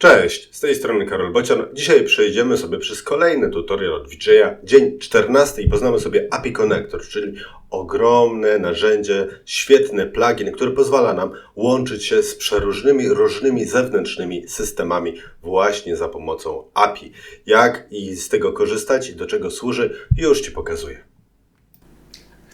Cześć, z tej strony Karol Bocian. Dzisiaj przejdziemy sobie przez kolejny tutorial od VJ'a, dzień 14 i poznamy sobie API Connector, czyli ogromne narzędzie, świetny plugin, który pozwala nam łączyć się z przeróżnymi, różnymi zewnętrznymi systemami właśnie za pomocą API. Jak i z tego korzystać i do czego służy, już Ci pokazuję.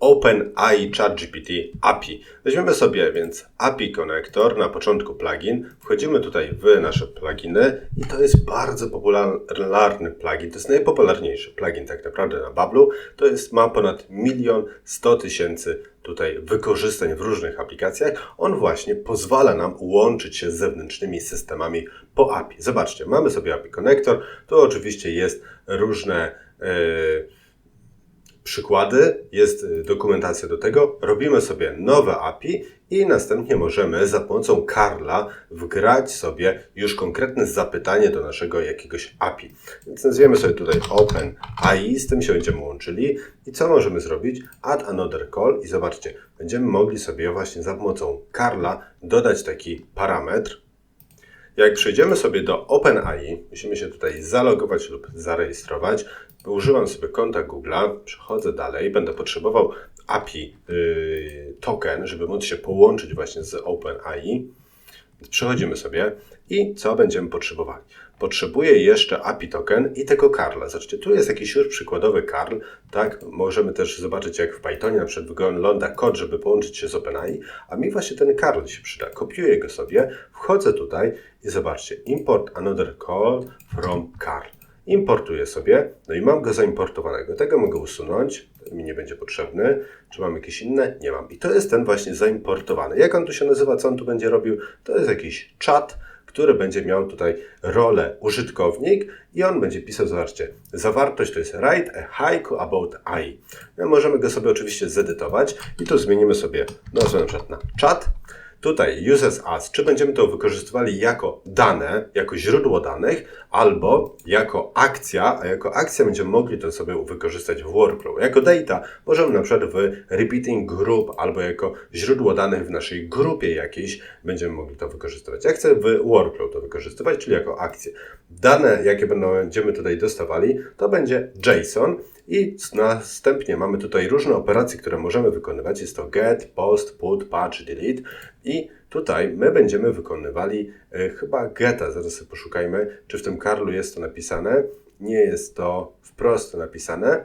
OpenAI ChatGPT API. Weźmiemy sobie więc API konektor, na początku plugin, wchodzimy tutaj w nasze pluginy i to jest bardzo popularny plugin, to jest najpopularniejszy plugin tak naprawdę na Bablu, to jest, ma ponad milion sto tysięcy tutaj wykorzystań w różnych aplikacjach, on właśnie pozwala nam łączyć się z zewnętrznymi systemami po API. Zobaczcie, mamy sobie API Connector, tu oczywiście jest różne yy, przykłady, jest dokumentacja do tego, robimy sobie nowe API i następnie możemy za pomocą Karla wgrać sobie już konkretne zapytanie do naszego jakiegoś API. Więc nazwiemy sobie tutaj Open AI, z tym się będziemy łączyli i co możemy zrobić? Add another call i zobaczcie, będziemy mogli sobie właśnie za pomocą Karla dodać taki parametr, jak przejdziemy sobie do OpenAI, musimy się tutaj zalogować lub zarejestrować. Używam sobie konta Google'a, przechodzę dalej, będę potrzebował API yy, token, żeby móc się połączyć właśnie z OpenAI. Przechodzimy sobie i co będziemy potrzebowali? Potrzebuję jeszcze API token i tego Karla. Zobaczcie, tu jest jakiś już przykładowy Karl, tak? Możemy też zobaczyć, jak w Pythonie na przykład wygląda kod, żeby połączyć się z OpenAI, a mi właśnie ten Karl się przyda. Kopiuję go sobie, wchodzę tutaj i zobaczcie, import another call from Karl. Importuję sobie, no i mam go zaimportowanego. Tego mogę usunąć, mi nie będzie potrzebny. Czy mam jakieś inne? Nie mam. I to jest ten właśnie zaimportowany. Jak on tu się nazywa, co on tu będzie robił? To jest jakiś czat, który będzie miał tutaj rolę użytkownik i on będzie pisał, zobaczcie, zawartość to jest write a haiku about AI. My możemy go sobie oczywiście zedytować i tu zmienimy sobie nazwę na przykład na chat Tutaj uses as, czy będziemy to wykorzystywali jako dane, jako źródło danych, albo jako akcja, a jako akcja będziemy mogli to sobie wykorzystać w workflow. Jako data możemy na przykład w repeating group, albo jako źródło danych w naszej grupie jakiejś będziemy mogli to wykorzystywać. Ja chcę w workflow to wykorzystywać, czyli jako akcję. Dane, jakie będziemy tutaj dostawali, to będzie JSON i następnie mamy tutaj różne operacje, które możemy wykonywać. Jest to get, post, put, patch, delete. I tutaj my będziemy wykonywali y, chyba geta. Zaraz sobie poszukajmy, czy w tym Karlu jest to napisane. Nie jest to wprost napisane,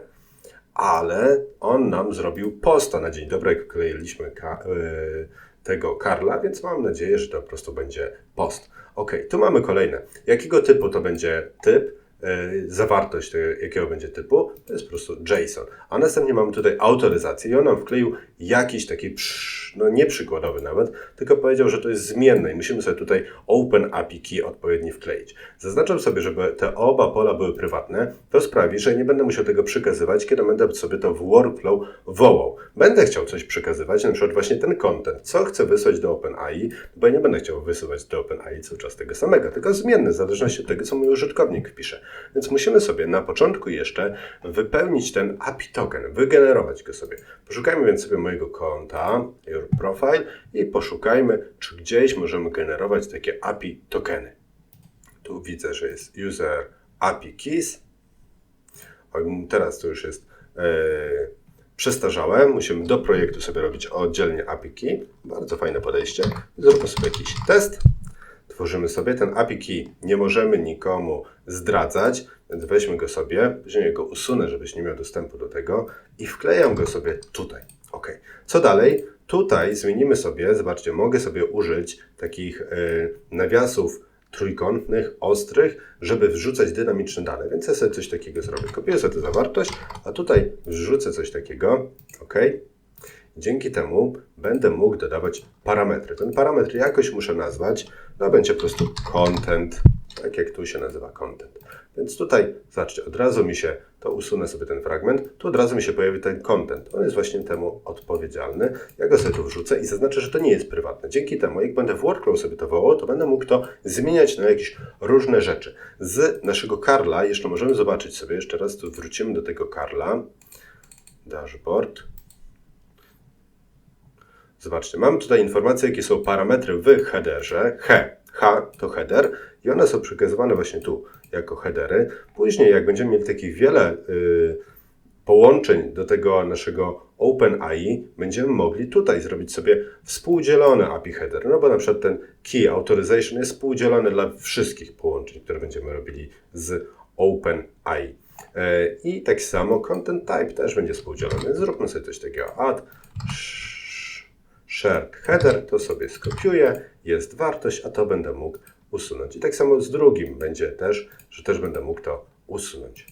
ale on nam zrobił posta na dzień dobry, jak kleiliśmy ka y, tego Karla, więc mam nadzieję, że to po prostu będzie post. Ok, tu mamy kolejne. Jakiego typu to będzie typ? E, zawartość tego, jakiego będzie typu, to jest po prostu JSON. A następnie mamy tutaj autoryzację i on nam wkleił jakiś taki, no nie przykładowy nawet, tylko powiedział, że to jest zmienne i musimy sobie tutaj Open API Key odpowiednio wkleić. Zaznaczam sobie, żeby te oba pola były prywatne, to sprawi, że nie będę musiał tego przekazywać, kiedy będę sobie to w workflow wołał. Będę chciał coś przekazywać, na przykład właśnie ten content, co chcę wysłać do OpenAI, bo ja nie będę chciał wysyłać do OpenAI cały czas tego samego, tylko zmienne, w zależności od tego, co mój użytkownik wpisze. Więc musimy sobie na początku jeszcze wypełnić ten API token, wygenerować go sobie. Poszukajmy więc sobie mojego konta, your profile i poszukajmy, czy gdzieś możemy generować takie API tokeny. Tu widzę, że jest user API keys. Teraz to już jest e, przestarzałe. Musimy do projektu sobie robić oddzielnie API key. Bardzo fajne podejście. Zróbmy sobie jakiś test. Tworzymy sobie ten API key. Nie możemy nikomu zdradzać, więc weźmy go sobie, później go usunę, żebyś nie miał dostępu do tego i wklejam go sobie tutaj. Ok. Co dalej? Tutaj zmienimy sobie, zobaczcie, mogę sobie użyć takich e, nawiasów trójkątnych, ostrych, żeby wrzucać dynamiczne dane. Więc ja sobie coś takiego zrobię. Kopiuję sobie tę zawartość, a tutaj wrzucę coś takiego. OK. Dzięki temu będę mógł dodawać parametry. Ten parametr jakoś muszę nazwać. No będzie po prostu content, tak jak tu się nazywa content. Więc tutaj, zobaczcie, od razu mi się, to usunę sobie ten fragment, tu od razu mi się pojawi ten content. On jest właśnie temu odpowiedzialny. Ja go sobie tu wrzucę i zaznaczę, że to nie jest prywatne. Dzięki temu, jak będę w workflow sobie to wołał, to będę mógł to zmieniać na jakieś różne rzeczy. Z naszego Karla, jeszcze możemy zobaczyć sobie, jeszcze raz tu wrócimy do tego Karla. Dashboard. Zobaczcie, mam tutaj informacje, jakie są parametry w headerze. He, H to header i one są przekazywane właśnie tu jako headery. Później, jak będziemy mieli takich wiele y, połączeń do tego naszego OpenAI, będziemy mogli tutaj zrobić sobie współdzielone API header. No bo na przykład ten key authorization jest współdzielony dla wszystkich połączeń, które będziemy robili z OpenAI. E, I tak samo content type też będzie współdzielony. Zróbmy sobie coś takiego. Add shared header, to sobie skopiuję, jest wartość, a to będę mógł usunąć. I tak samo z drugim będzie też, że też będę mógł to usunąć.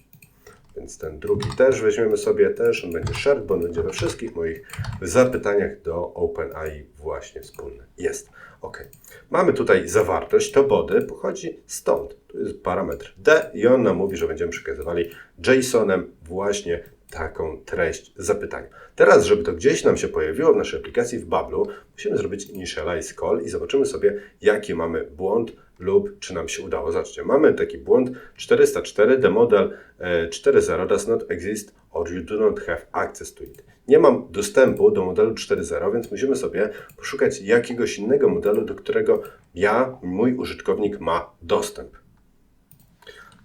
Więc ten drugi też weźmiemy sobie, też on będzie shared, bo on będzie we wszystkich moich zapytaniach do OpenAI właśnie wspólny. Jest. OK. Mamy tutaj zawartość, to body pochodzi stąd. Tu jest parametr D i on nam mówi, że będziemy przekazywali JSON-em właśnie taką treść zapytania. Teraz, żeby to gdzieś nam się pojawiło w naszej aplikacji w Bablu, musimy zrobić initialize call i zobaczymy sobie, jaki mamy błąd lub czy nam się udało. Zobaczcie, mamy taki błąd 404, the model e, 4.0 does not exist or you do not have access to it. Nie mam dostępu do modelu 4.0, więc musimy sobie poszukać jakiegoś innego modelu, do którego ja, mój użytkownik ma dostęp.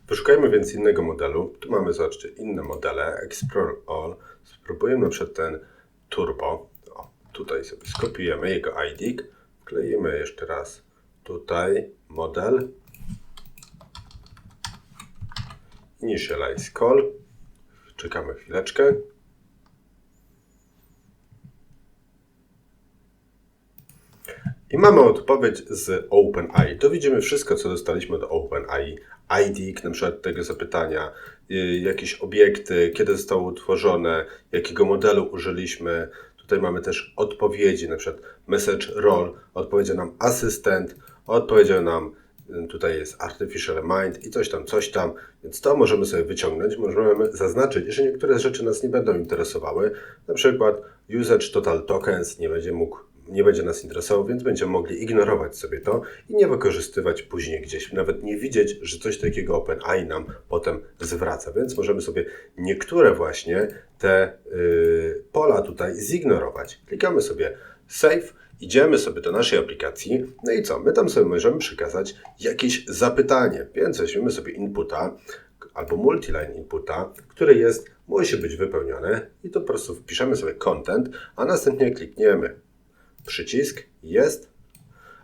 Poszukajmy więc innego modelu. Tu mamy, zobaczcie, inne modele. Explore All. Spróbujemy przykład ten Turbo. O, tutaj sobie skopiujemy jego ID. Wkleimy jeszcze raz tutaj model. Initialize call. Czekamy chwileczkę. I mamy odpowiedź z OpenAI. Tu widzimy wszystko, co dostaliśmy od OpenAI. ID, na przykład tego zapytania, y, jakieś obiekty, kiedy zostało utworzone, jakiego modelu użyliśmy. Tutaj mamy też odpowiedzi, na przykład message role, odpowiedział nam asystent, odpowiedział nam, y, tutaj jest artificial mind i coś tam, coś tam, więc to możemy sobie wyciągnąć, możemy zaznaczyć, że niektóre rzeczy nas nie będą interesowały, na przykład usage total tokens nie będzie mógł nie będzie nas interesował, więc będziemy mogli ignorować sobie to i nie wykorzystywać później gdzieś, nawet nie widzieć, że coś takiego OpenAI nam potem zwraca. Więc możemy sobie niektóre właśnie te yy, pola tutaj zignorować. Klikamy sobie Save, idziemy sobie do naszej aplikacji, no i co? My tam sobie możemy przekazać jakieś zapytanie, więc weźmiemy sobie inputa albo multiline inputa, który jest, musi być wypełniony i to po prostu wpiszemy sobie content, a następnie klikniemy przycisk jest,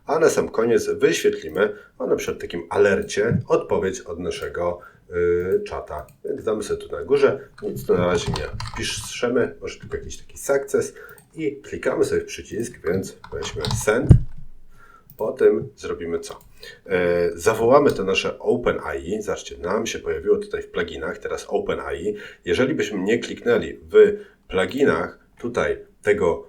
a na sam koniec wyświetlimy, a na takim alercie, odpowiedź od naszego y, czata. Więc damy sobie tu na górze, nic na razie nie wpiszemy, może tylko jakiś taki success i klikamy sobie w przycisk, więc weźmy send. Po tym zrobimy co? E, zawołamy to nasze OpenAI. Zobaczcie, nam się pojawiło tutaj w pluginach, teraz OpenAI. Jeżeli byśmy nie kliknęli w pluginach tutaj tego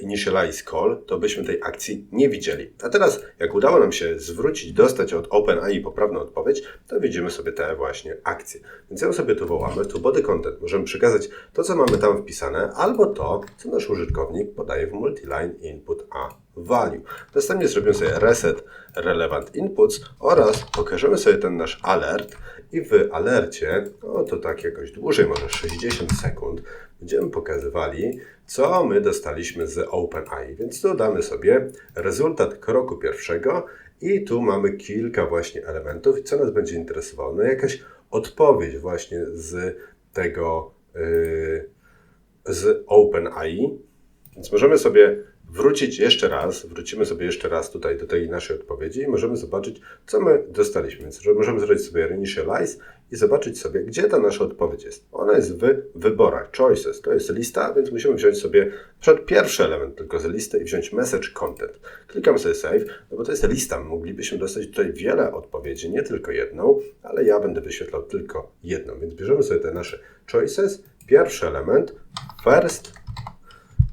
initialize call, to byśmy tej akcji nie widzieli. A teraz, jak udało nam się zwrócić, dostać od OpenAI poprawną odpowiedź, to widzimy sobie te właśnie akcje. Więc ją sobie tu wołamy, tu body content. Możemy przekazać to, co mamy tam wpisane, albo to, co nasz użytkownik podaje w multiline input a value. Następnie zrobimy sobie reset relevant inputs oraz pokażemy sobie ten nasz alert i w alercie, no to tak jakoś dłużej, może 60 sekund, będziemy pokazywali, co my dostaliśmy z OpenAI. Więc tu damy sobie rezultat kroku pierwszego i tu mamy kilka właśnie elementów. I co nas będzie interesowało? No jakaś odpowiedź właśnie z tego, yy, z OpenAI. Więc możemy sobie wrócić jeszcze raz, wrócimy sobie jeszcze raz tutaj do tej naszej odpowiedzi i możemy zobaczyć, co my dostaliśmy. Więc że możemy zrobić sobie reinitialize i zobaczyć sobie, gdzie ta nasza odpowiedź jest. Ona jest w wyborach, choices. To jest lista, więc musimy wziąć sobie przed pierwszy element tylko z listy i wziąć message content. Klikam sobie save, no bo to jest lista. Moglibyśmy dostać tutaj wiele odpowiedzi, nie tylko jedną, ale ja będę wyświetlał tylko jedną. Więc bierzemy sobie te nasze choices, pierwszy element, first,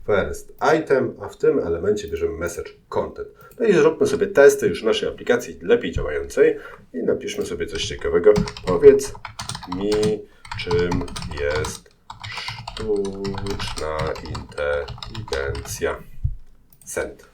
first item, a w tym elemencie bierzemy message content. No i zróbmy sobie testy już naszej aplikacji lepiej działającej i napiszmy sobie coś ciekawego. Powiedz mi, czym jest sztuczna inteligencja. Send.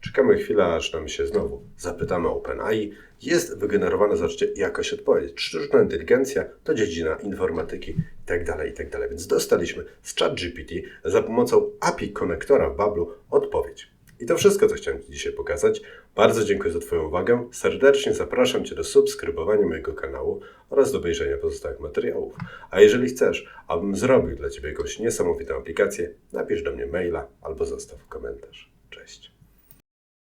Czekamy chwilę, aż nam się znowu zapytamy OpenAI. Jest wygenerowana, zobaczcie, jakaś odpowiedź. Sztuczna inteligencja to dziedzina informatyki itd., itd. Więc dostaliśmy z ChatGPT za pomocą API konektora w Bablu odpowiedź. I to wszystko, co chciałem Ci dzisiaj pokazać. Bardzo dziękuję za Twoją uwagę. Serdecznie zapraszam Cię do subskrybowania mojego kanału oraz do obejrzenia pozostałych materiałów. A jeżeli chcesz, abym zrobił dla Ciebie jakąś niesamowitą aplikację, napisz do mnie maila albo zostaw komentarz. Cześć.